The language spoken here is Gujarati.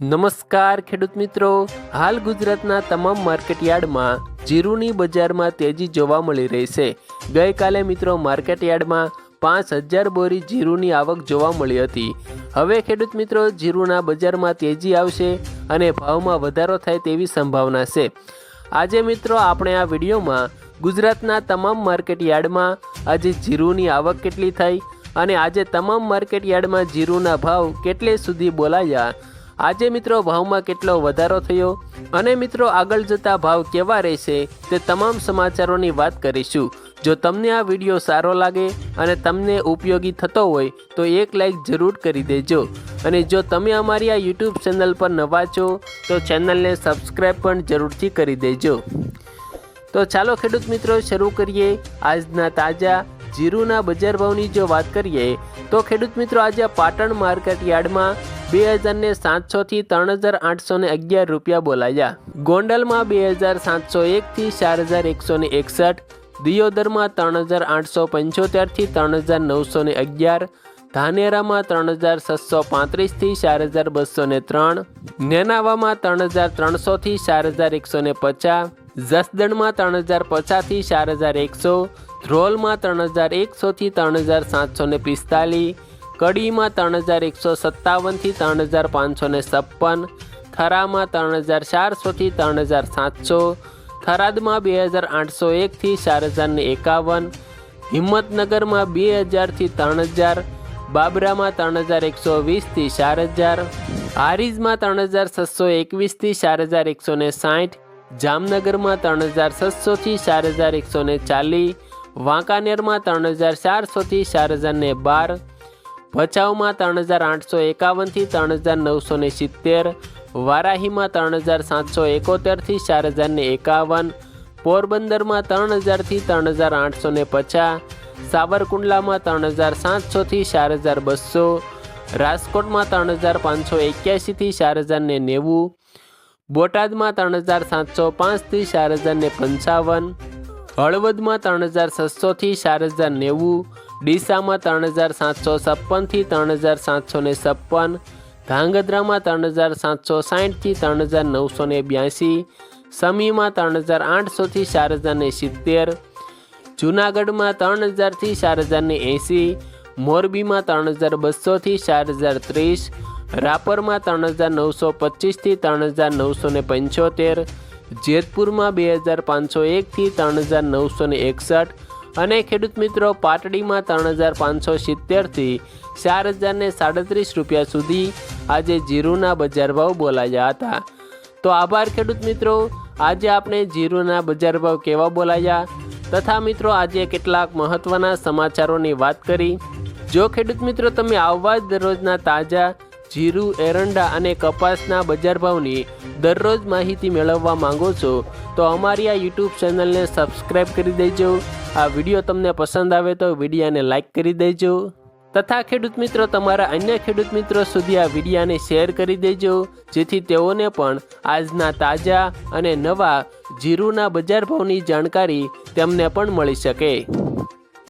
નમસ્કાર ખેડૂત મિત્રો. હાલ ગુજરાતના તમામ માર્કેટયાર્ડમાં જીરુની બજારમાં તેજી જોવા મળી રહી છે. ગઈકાલે મિત્રો માર્કેટયાર્ડમાં પાંચ હજાર બોરી જીરુની આવક જોવા મળી હતી. હવે ખેડૂત મિત્રો, જીરુના બજારમાં તેજી આવશે અને ભાવમાં વધારો થાય તેવી સંભાવના છે. આજે મિત્રો આપણે આ વિડીયોમાં ગુજરાતના તમામ માર્કેટયાર્ડમાં આજે જીરુની આવક કેટલી થઈ અને આજે તમામ માર્કેટયાર્ડમાં જીરુના ભાવ કેટલે સુધી બોલાયા આજે મિત્રો ભાવમાં કેટલો વધારો થયો અને મિત્રો આગળ જતા ભાવ કેવા રહેશે તે તમામ સમાચારોની વાત કરીશું. જો તમને આ વીડિયો સારો લાગે અને તમને ઉપયોગી થતો હોય, તો એક લાઈક જરૂર કરી દેજો. અને જો તમે અમારી આ યુટ્યુબ ચેનલ પર નવા છો, તો ચેનલને સબસ્ક્રાઈબ પણ જરૂરથી કરી દેજો. તો ચાલો ખેડૂત મિત્રો, શરૂ કરીએ આજના તાજા જીરુના બજાર ભાવની જો વાત કરીએ તો ખેડૂત મિત્રો, આજે પાટણ માર્કેટ યાર્ડમાં બે હજારને સાતસોથી ત્રણ હજાર આઠસો ને અગિયાર રૂપિયા બોલાયા. ગોંડલમાં બે હજાર સાતસો એકથી ચાર હજાર એકસો ને એકસઠ, દિયોદરમાં ત્રણ હજાર આઠસો પંચોતેરથી ત્રણ હજાર નવસો ને અગિયાર, ધાનેરામાં ત્રણ હજાર છસો પાંત્રીસથી ચાર હજાર બસો ને ત્રણ, નેનાવામાં ત્રણ હજાર ત્રણસોથી ચાર હજાર એકસો ને પચાસ, જસદણમાં ત્રણ હજાર પચાસથી ચાર હજાર એકસો ધ્રોલમાં ત્રણ હજાર એકસોથી ત્રણ હજાર સાતસો ને પિસ્તાલીસ, કડીમાં ત્રણ હજાર એકસો સત્તાવનથી ત્રણ હજાર પાંચસો ને છપ્પન, થરામાં ત્રણ હજાર ચારસોથી ત્રણ હજાર સાતસો, થરાદમાં બે હજાર આઠસો એકથી ચાર હજાર ને એકાવન, હિંમતનગરમાં બે હજારથી ત્રણ હજાર, બાબરામાં ત્રણ હજાર એકસો વીસથી ચાર હજાર, હારીજમાં ત્રણ હજાર છસો એકવીસથી ચાર હજાર એકસો ને સાઠ, જામનગરમાં ત્રણ હજાર છસોથી ચાર હજાર એકસો ને ચાલીસ વાંકાનેરમાં ત્રણ હજાર ચારસોથી ચાર હજાર ને બાર, ભચાઉમાં ત્રણ હજાર આઠસો એકાવનથી ત્રણ હજાર નવસો ને સિત્તેર, વારાહીમાં ત્રણ હજાર સાતસો એકોતેરથી ચાર હજાર ને એકાવન, પોરબંદરમાં ત્રણ હજારથી ત્રણ હજાર આઠસો ને પચાસ સાબરકુંડલામાં ત્રણ હજાર સાતસોથી ચાર હજાર બસો, રાજકોટમાં ત્રણ હજાર પાંચસો એક્યાસીથી ચાર હજાર ને નેવું, બોટાદમાં ત્રણ હજાર સાતસો પાંચથી ચાર હજાર ને પંચાવન હળવદમાં ત્રણ હજાર છસોથી ચાર હજાર નેવું, ડીસામાં ત્રણ હજાર સાતસો છપ્પનથી ત્રણ હજાર સાતસો ને છપ્પન ધાંગધ્રામાં ત્રણ હજાર સાતસો સાઠથી ત્રણ હજાર નવસો ને બ્યાસી, સમીમાં ત્રણ હજાર આઠસોથી ચાર હજાર ને સિત્તેર જુનાગઢમાં ત્રણ હજારથી ચાર હજાર ને એંસી મોરબીમાં ત્રણ હજાર બસોથી ચાર હજાર ત્રીસ, રાપરમાં ત્રણ હજાર નવસો પચીસથી ત્રણ હજાર નવસો ને પંચોતેર જેતપુરમાં બે હજાર પાંચસો એકથી ત્રણ હજાર નવસો ને એકસઠ અને ખેડૂત મિત્રો પાટડીમાં ત્રણ હજાર પાંચસો સિત્તેરથી ચાર હજાર ને સાડત્રીસ રૂપિયા સુધી આજે જીરુના બજાર ભાવ બોલાયા હતા. તો આભાર ખેડૂત મિત્રો. આજે આપણે જીરુના બજાર ભાવ કેવા બોલાયા? તથા મિત્રો, આજે કેટલાક મહત્ત્વના સમાચારોની વાત કરી. જો ખેડૂત મિત્રો, તમે આવવા જ દરરોજના તાજા જીરું, એરંડા અને કપાસના બજાર ભાવની દરરોજ માહિતી મેળવવા માંગો છો, તો અમારી આ યુટ્યુબ ચેનલને સબસ્ક્રાઈબ કરી દેજો. આ વીડિયો તમને પસંદ આવે તો વિડીયાને લાઇક કરી દેજો. તથા ખેડૂત મિત્રો, તમારા અન્ય ખેડૂત મિત્રો સુધી આ વિડીયાને શેર કરી દેજો, જેથી તેઓને પણ આજના તાજા અને નવા જીરુના બજાર ભાવની જાણકારી તેમને પણ મળી શકે.